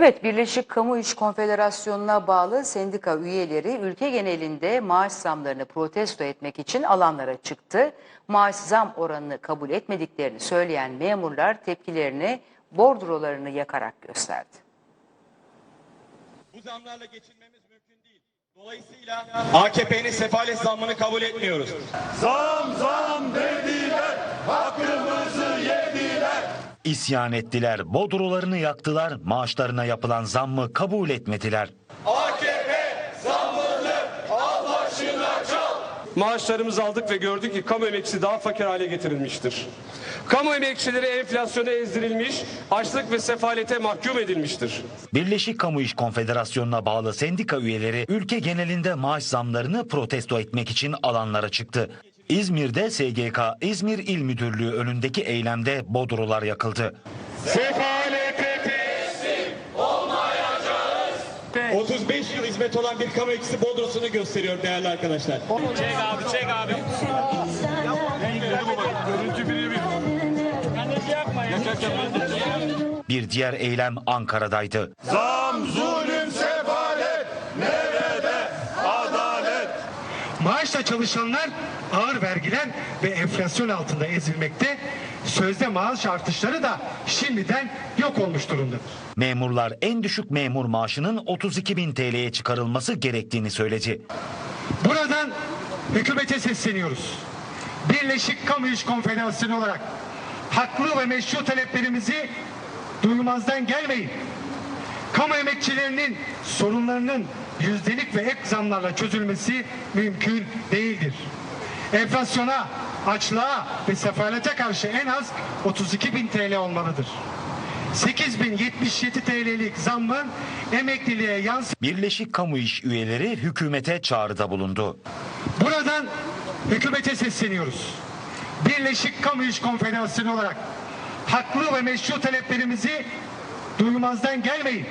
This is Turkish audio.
Evet, Birleşik Kamu İş Konfederasyonu'na bağlı sendika üyeleri ülke genelinde maaş zamlarını protesto etmek için alanlara çıktı. Maaş zam oranını kabul etmediklerini söyleyen memurlar tepkilerini bordrolarını yakarak gösterdi. Bu zamlarla geçinmemiz mümkün değil. Dolayısıyla AKP'nin sefalet zammını kabul etmiyoruz. Zam zam dediler, İsyan ettiler, bodrularını yaktılar, maaşlarına yapılan zammı kabul etmediler. AKP zammını al başına çal. Maaşlarımızı aldık ve gördük ki kamu emekçisi daha fakir hale getirilmiştir. Kamu emekçileri enflasyona ezdirilmiş, açlık ve sefalete mahkum edilmiştir. Birleşik Kamu İş Konfederasyonu'na bağlı sendika üyeleri ülke genelinde maaş zamlarını protesto etmek için alanlara çıktı. İzmir'de SGK İzmir İl Müdürlüğü önündeki eylemde bodrular yakıldı. Sefalete teslim 35 yıl hizmet olan bir kamu ekşisi bodrosunu gösteriyor değerli arkadaşlar. Bir diğer eylem Ankara'daydı. Zam, zulüm, Maaşla çalışanlar ağır vergiler ve enflasyon altında ezilmekte. Sözde maaş artışları da şimdiden yok olmuş durumdadır. Memurlar en düşük memur maaşının 32 bin TL'ye çıkarılması gerektiğini söyledi. Buradan hükümete sesleniyoruz. Birleşik Kamu İş Konfederasyonu olarak haklı ve meşru taleplerimizi duymazdan gelmeyin. Kamu emekçilerinin sorunlarının yüzdelik ve ek zamlarla çözülmesi mümkün değildir. Enflasyona, açlığa ve sefalete karşı en az 32 bin TL olmalıdır. 8077 TL'lik zammın emekliliğe yansıması Birleşik Kamu İş üyeleri hükümete çağrıda bulundu. Buradan hükümete sesleniyoruz. Birleşik Kamu İş Konfederasyonu olarak haklı ve meşru taleplerimizi duymazdan gelmeyin.